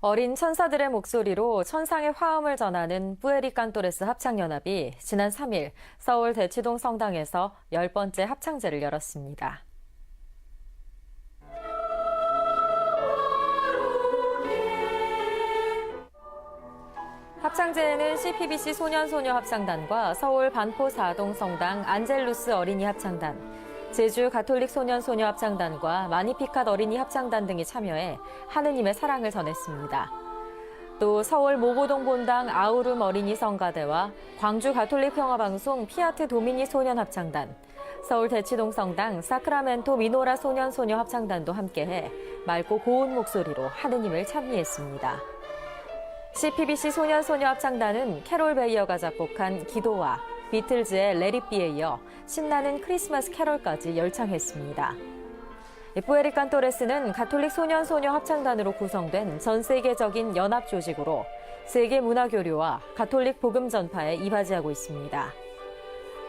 어린 천사들의 목소리로 천상의 화음을 전하는 뿌에리 깐토레스 합창연합이 지난 3일 서울 대치동 성당에서 열 번째 합창제를 열었습니다. 합창제에는 CPBC 소년소녀 합창단과 서울 반포 사동 성당 안젤루스 어린이 합창단, 제주 가톨릭 소년 소녀 합창단과 마니피캇 어린이 합창단 등이 참여해 하느님의 사랑을 전했습니다. 또 서울 모고동 본당 아우름 어린이 성가대와 광주 가톨릭 평화방송 피아트 도미니 소년 합창단, 서울 대치동 성당 사크라멘토 미노라 소년 소녀 합창단도 함께해 맑고 고운 목소리로 하느님을 찬미했습니다. CPBC 소년 소녀 합창단은 캐롤 베이어가 작곡한 기도와 비틀즈의 레리비에 이어 신나는 크리스마스 캐롤까지 열창했습니다. 뿌에리 칸 토레스는 가톨릭 소년소녀 합창단으로 구성된 전 세계적인 연합 조직으로 세계 문화 교류와 가톨릭 복음 전파에 이바지하고 있습니다.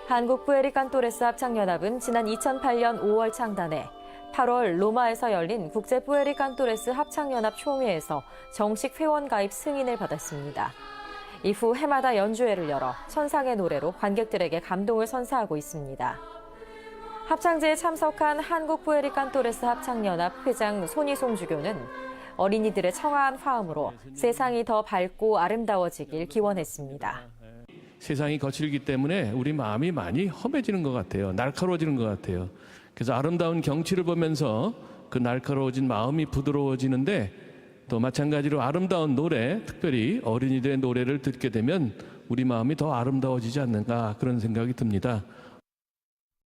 한국 뿌에리 칸 토레스 합창연합은 지난 2008년 5월 창단해 8월 로마에서 열린 국제 뿌에리 칸 토레스 합창연합 총회에서 정식 회원 가입 승인을 받았습니다. 이후 해마다 연주회를 열어 천상의 노래로 관객들에게 감동을 선사하고 있습니다. 합창제에 참석한 한국 뿌에리 칸 토레스 합창연합 회장 손희송 주교는 어린이들의 청아한 화음으로 세상이 더 밝고 아름다워지길 기원했습니다. 세상이 거칠기 때문에 우리 마음이 많이 험해지는 것 같아요. 날카로워지는 것 같아요. 그래서 아름다운 경치를 보면서 그 날카로워진 마음이 부드러워지는데 또 마찬가지로 아름다운 노래, 특별히 어린이들의 노래를 듣게 되면 우리 마음이 더 아름다워지지 않는가 그런 생각이 듭니다.